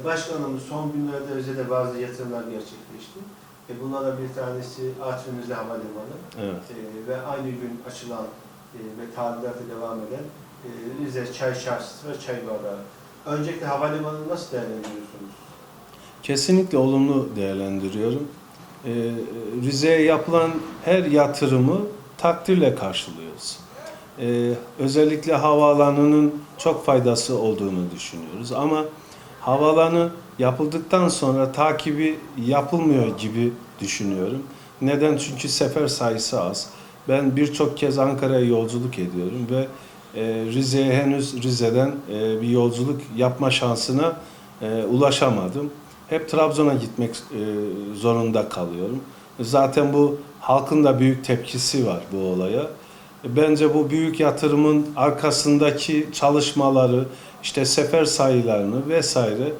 E, Başkanım son günlerde Rize'de bazı yatırımlar gerçekleşti. E, bunlardan bir tanesi Artvin Rize Havalimanı Evet. e, ve aynı gün açılan e, ve tadilatı devam eden e, Rize Çay Çarşısı ve Çay Bardağı. Öncelikle havalimanını nasıl değerlendiriyorsunuz? Kesinlikle olumlu değerlendiriyorum. Ee, Rize'ye yapılan her yatırımı takdirle karşılıyoruz. Ee, özellikle havaalanının çok faydası olduğunu düşünüyoruz. Ama havaalanı yapıldıktan sonra takibi yapılmıyor gibi düşünüyorum. Neden? Çünkü sefer sayısı az. Ben birçok kez Ankara'ya yolculuk ediyorum ve e, Rize'ye henüz Rize'den e, bir yolculuk yapma şansına e, ulaşamadım. Hep Trabzon'a gitmek e, zorunda kalıyorum. Zaten bu halkın da büyük tepkisi var bu olaya. Bence bu büyük yatırımın arkasındaki çalışmaları, işte sefer sayılarını vesaire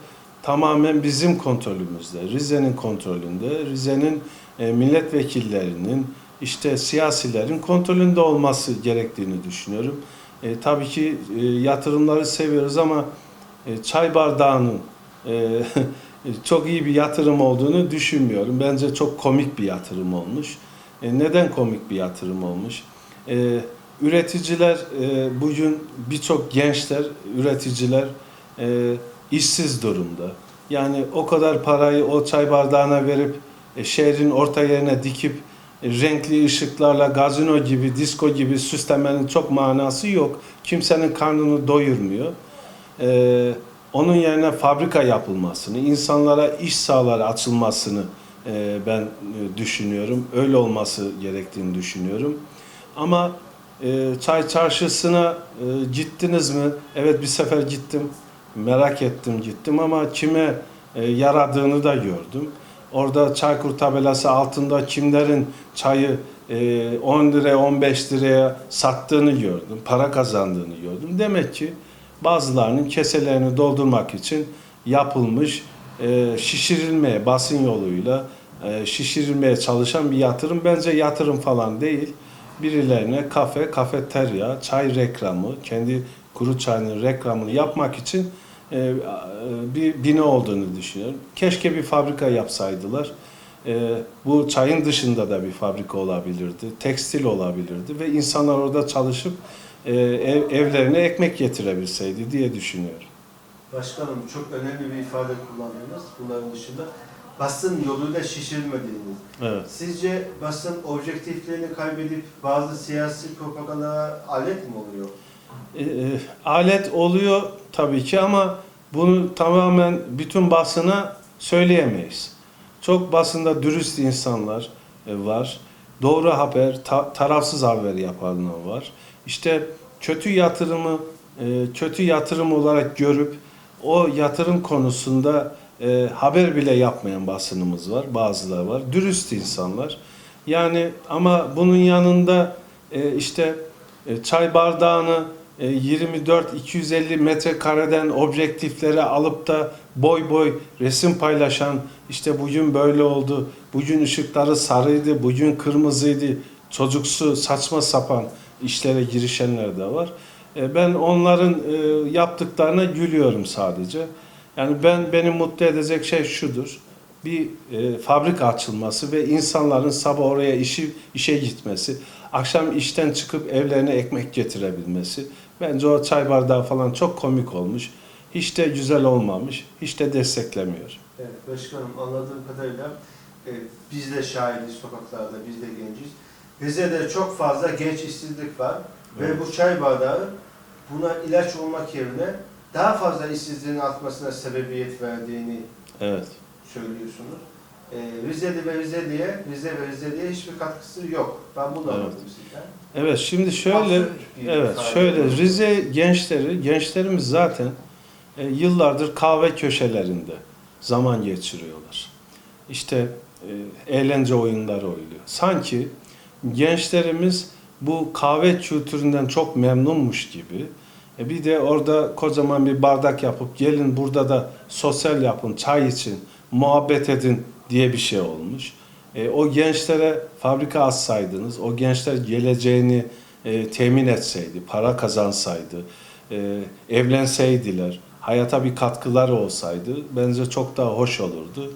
tamamen bizim kontrolümüzde, Rize'nin kontrolünde, Rize'nin e, milletvekillerinin, işte siyasilerin kontrolünde olması gerektiğini düşünüyorum. E, tabii ki e, yatırımları seviyoruz ama e, çay bardağının e, çok iyi bir yatırım olduğunu düşünmüyorum. Bence çok komik bir yatırım olmuş. E, neden komik bir yatırım olmuş? E, üreticiler e, bugün birçok gençler, üreticiler e, işsiz durumda. Yani o kadar parayı o çay bardağına verip e, şehrin orta yerine dikip e, renkli ışıklarla gazino gibi, disco gibi süslemenin çok manası yok. Kimsenin karnını doyurmuyor. E, onun yerine fabrika yapılmasını, insanlara iş sahaları açılmasını e, ben e, düşünüyorum. Öyle olması gerektiğini düşünüyorum. Ama e, çay çarşısına e, gittiniz mi? Evet bir sefer gittim. Merak ettim gittim ama kime e, yaradığını da gördüm. Orada Çaykur tabelası altında kimlerin çayı e, 10 liraya 15 liraya sattığını gördüm. Para kazandığını gördüm. Demek ki bazılarının keselerini doldurmak için yapılmış e, şişirilmeye basın yoluyla e, şişirilmeye çalışan bir yatırım. Bence yatırım falan değil. Birilerine kafe, kafeterya, çay reklamı, kendi kuru çayının reklamını yapmak için e, e, bir bina olduğunu düşünüyorum. Keşke bir fabrika yapsaydılar. E, bu çayın dışında da bir fabrika olabilirdi, tekstil olabilirdi ve insanlar orada çalışıp e, ev, evlerine ekmek getirebilseydi diye düşünüyorum. Başkanım çok önemli bir ifade kullandınız bunların dışında. Basın yoluyla şişirilmediğiniz. Evet. Sizce basın objektifliğini kaybedip bazı siyasi propaganda alet mi oluyor? E, e, alet oluyor tabii ki ama bunu tamamen bütün basına söyleyemeyiz. Çok basında dürüst insanlar e, var. Doğru haber, ta- tarafsız haber yapanlar var. İşte kötü yatırımı e, kötü yatırım olarak görüp o yatırım konusunda e, haber bile yapmayan basınımız var. Bazıları var. Dürüst insanlar. Yani ama bunun yanında e, işte e, çay bardağını e, 24-250 metrekareden objektiflere alıp da boy boy resim paylaşan işte bugün böyle oldu, bugün ışıkları sarıydı, bugün kırmızıydı, çocuksu saçma sapan işlere girişenler de var. E, Ben onların e, yaptıklarına gülüyorum sadece. Yani ben beni mutlu edecek şey şudur. Bir e, fabrika açılması ve insanların sabah oraya işi işe gitmesi, akşam işten çıkıp evlerine ekmek getirebilmesi. Bence o çay bardağı falan çok komik olmuş. Hiç de güzel olmamış. Hiç de desteklemiyor. Evet başkanım anladığım kadarıyla e, biz de şahidiz sokaklarda, biz de genciz. Rize'de çok fazla genç işsizlik var Evet. ve bu çay bardağı buna ilaç olmak yerine daha fazla işsizliğin artmasına sebebiyet verdiğini Evet. söylüyorsunuz. E, Rize'de ve Rize'liye, Rize ve Rize'liye hiçbir katkısı yok. Ben bunu Evet. anladım sizden. Evet şimdi şöyle Evet, şöyle Rize gençleri, gençlerimiz zaten e, yıllardır kahve köşelerinde zaman geçiriyorlar. İşte e, eğlence oyunları oynuyor. Sanki gençlerimiz bu kahve kültüründen çok memnunmuş gibi. E, bir de orada kocaman bir bardak yapıp gelin burada da sosyal yapın, çay için, muhabbet edin diye bir şey olmuş. E, o gençlere fabrika açsaydınız, o gençler geleceğini e, temin etseydi, para kazansaydı, e, evlenseydiler, hayata bir katkıları olsaydı bence çok daha hoş olurdu.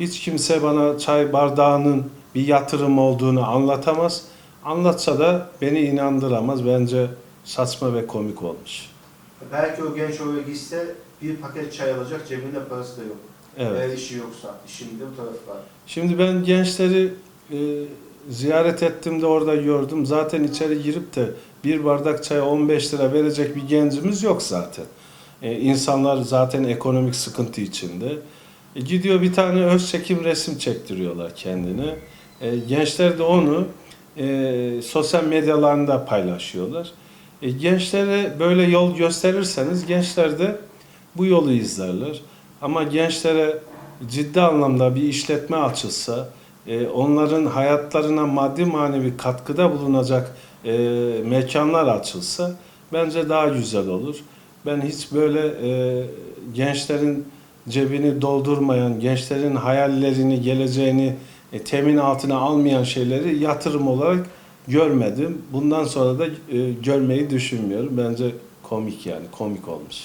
Hiç kimse bana çay bardağının bir yatırım olduğunu anlatamaz. Anlatsa da beni inandıramaz. Bence saçma ve komik olmuş. Belki o genç oraya gitse bir paket çay alacak, cebinde parası da yok. Evet. Eğer işi yoksa, işinde bu taraf var. Şimdi ben gençleri e, ziyaret ettiğimde orada gördüm. Zaten içeri girip de bir bardak çaya 15 lira verecek bir gencimiz yok zaten. E, insanlar zaten ekonomik sıkıntı içinde. E, gidiyor bir tane öz çekim resim çektiriyorlar kendine. E, gençler de onu e, sosyal medyalarında paylaşıyorlar. E, gençlere böyle yol gösterirseniz gençler de bu yolu izlerler. Ama gençlere ciddi anlamda bir işletme açılsa, e, onların hayatlarına maddi manevi katkıda bulunacak e, mekanlar açılsa bence daha güzel olur. Ben hiç böyle gençlerin cebini doldurmayan, gençlerin hayallerini, geleceğini temin altına almayan şeyleri yatırım olarak görmedim. Bundan sonra da e, görmeyi düşünmüyorum. Bence komik yani, komik olmuş.